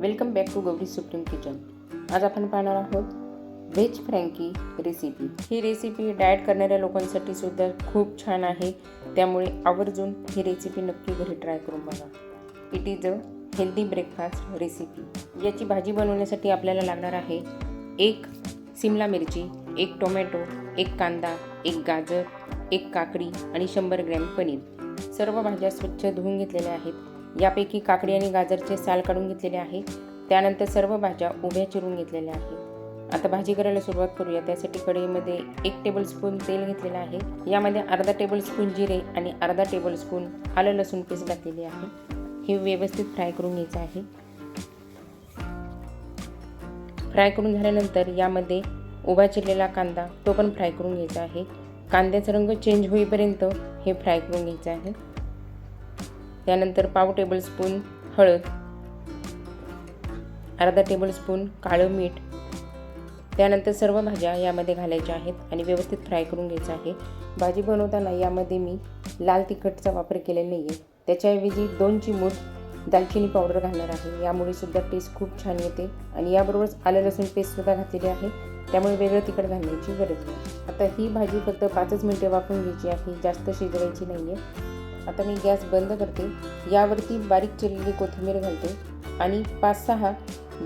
Welcome back to Gauri supreme kitchen. आज आपण पाहणार आहोत व्हेज फ्रँकी रेसिपी ही रेसिपी डाएट करणाऱ्या लोकांसाठी सुद्धा खूप छान आहे. त्यामुळे आवर्जून ही रेसिपी नक्की घरी ट्राय करून बघा. It is a healthy breakfast recipe याची भाजी बनवण्यासाठी आपल्याला लागणार आहे एक सिमला मिरची एक टोमॅटो एक कांदा एक गाजर एक काकडी आणि शंभर ग्रॅम पनीर. सर्व भाज्या स्वच्छ धुवून घेतलेल्या आहेत. यापैकी काकडी आणि गाजरचे साल काढून घेतलेले आहे. त्यानंतर सर्व भाज्या उभ्या चिरून घेतलेल्या आहेत. आता भाजी करायला सुरुवात करूया. त्यासाठी कढईमध्ये एक टेबलस्पून तेल घेतलेलं आहे. यामध्ये अर्धा टेबलस्पून जिरे आणि अर्धा टेबलस्पून आलं लसूण पेस्ट घातलेली आहे. हे व्यवस्थित फ्राय करून घ्यायचं आहे. फ्राय करून झाल्यानंतर यामध्ये उभा चिरलेला कांदा तो पण फ्राय करून घ्यायचा आहे. कांद्याचा रंग चेंज होईपर्यंत हे फ्राय करून घ्यायचं आहे. त्यानंतर पाव टेबलस्पून हळद अर्धा टेबलस्पून काळं मीठ त्यानंतर सर्व भाज्या यामध्ये घालायच्या आहेत आणि व्यवस्थित फ्राय करून घ्यायचं आहे. भाजी बनवताना यामध्ये मी लाल तिखटचा वापर केलेला नाही आहे त्याच्याऐवजी दोन चिमूट दालचिनी पावडर घालणार आहे. यामुळे सुद्धा टेस्ट खूप छान येते आणि याबरोबरच आलं लसूण पेस्टसुद्धा घातलेली आहे. त्यामुळे वेगळं तिखट घालण्याची गरज नाही. आता ही भाजी फक्त पाचच मिनटे वापरून घ्यायची आहे. जास्त शिजवायची नाही आहे आता मी गॅस बंद करते. यावरती बारीक चिरलेली कोथिंबीर घालते आणि पाच सहा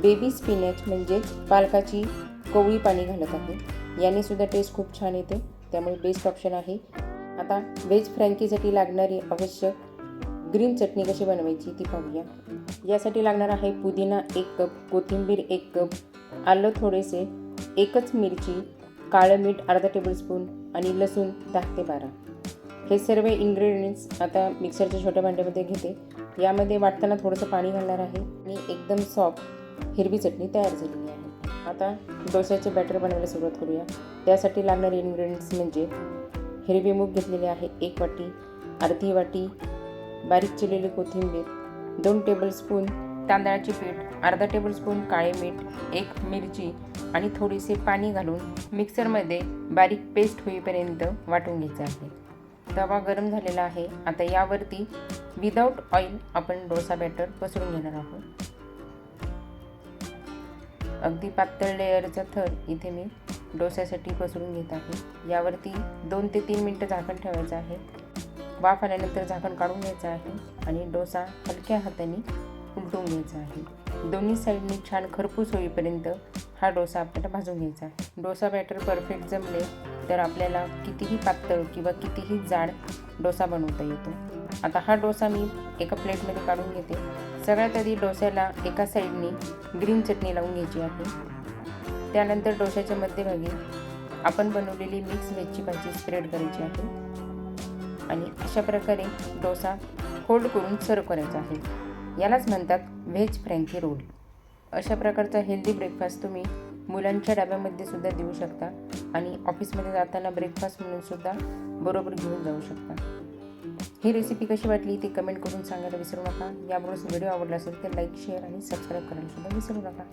बेबी स्पिनॅच म्हणजेच पालकाची कोवळी पाणी घालत आहे. याने सुद्धा टेस्ट खूप छान येते. त्यामुळे बेस्ट ऑप्शन आहे. आता व्हेज फ्रँकीसाठी लागणारी आवश्यक ग्रीन चटणी कशी बनवायची ती पाहूया. यासाठी लागणार आहे पुदिना एक कप कोथिंबीर एक कप आलं थोडेसे एकच मिरची काळं मीठ अर्धा टेबलस्पून आणि लसूण दहा ते बारा. हे सर्व इन्ग्रेडियंट्स आता मिक्सरच्या छोट्या भांड्यामध्ये घेते. यामध्ये वाटताना थोडंसं पाणी घालणार आहे. आणि एकदम सॉफ्ट हिरवी चटणी तयार झालेली आहे. आता डोस्याचे बॅटर बनवायला सुरुवात करूया. त्यासाठी लागणारे इन्ग्रेडियंट्स म्हणजे हिरवी मूग घेतलेली आहे एक वाटी अर्धी वाटी बारीक चिरलेली कोथिंबीर दोन टेबलस्पून तांदळाचे पीठ अर्धा टेबलस्पून काळे मीठ एक मिरची आणि थोडेसे पाणी घालून मिक्सरमध्ये बारीक पेस्ट होईपर्यंत वाटून घ्यायचं आहे. तवा गरम झालेला आहे. आता यावरती विदाऊट ऑइल आपण डोसा बॅटर पसरून घेणार आहोत. अगदी पातळ लेअरचा थर इथे मी डोस्यासाठी पसरून घेत आहे. यावरती दोन ते तीन मिनटं झाकण ठेवायचं आहे. वाफ आल्यानंतर झाकण काढून घ्यायचं आहे आणि डोसा हलक्या हाताने उलटून घ्यायचा आहे. दोन्ही साईडने छान खरपूस होईपर्यंत हा डोसा आपल्याला भाजून घ्यायचा डोसा बॅटर परफेक्ट जमले तर आपल्याला कितीही पातळ किंवा कितीही जाड डोसा बनवता येतो. आता हा डोसा मी एका प्लेटमध्ये काढून घेते. सगळ्यात आधी डोस्याला एका साईडने ग्रीन चटणी लावून घ्यायची आहे. त्यानंतर डोशाच्या मध्यभागी आपण बनवलेली मिक्स व्हेजची भाजी स्प्रेड करायची आहे. आणि अशा प्रकारे डोसा फोल्ड करून सर्व करायचा आहे. यालाच म्हणतात व्हेज फ्रँकी रोल. अशा प्रकारचा हेल्दी ब्रेकफास्ट तुम्ही मुलांच्या डब्यामध्ये सुद्धा देऊ शकता आणि ऑफिसमध्ये जाताना ब्रेकफास्ट म्हणून सुद्धा बरोबर घेऊन जाऊ शकता. ही रेसिपी कशी वाटली ती कमेंट करून सांगायला विसरू नका. याबरोबरच व्हिडिओ आवडला असेल तर लाईक शेअर आणि सबस्क्राईब करायला सुद्धा विसरू नका.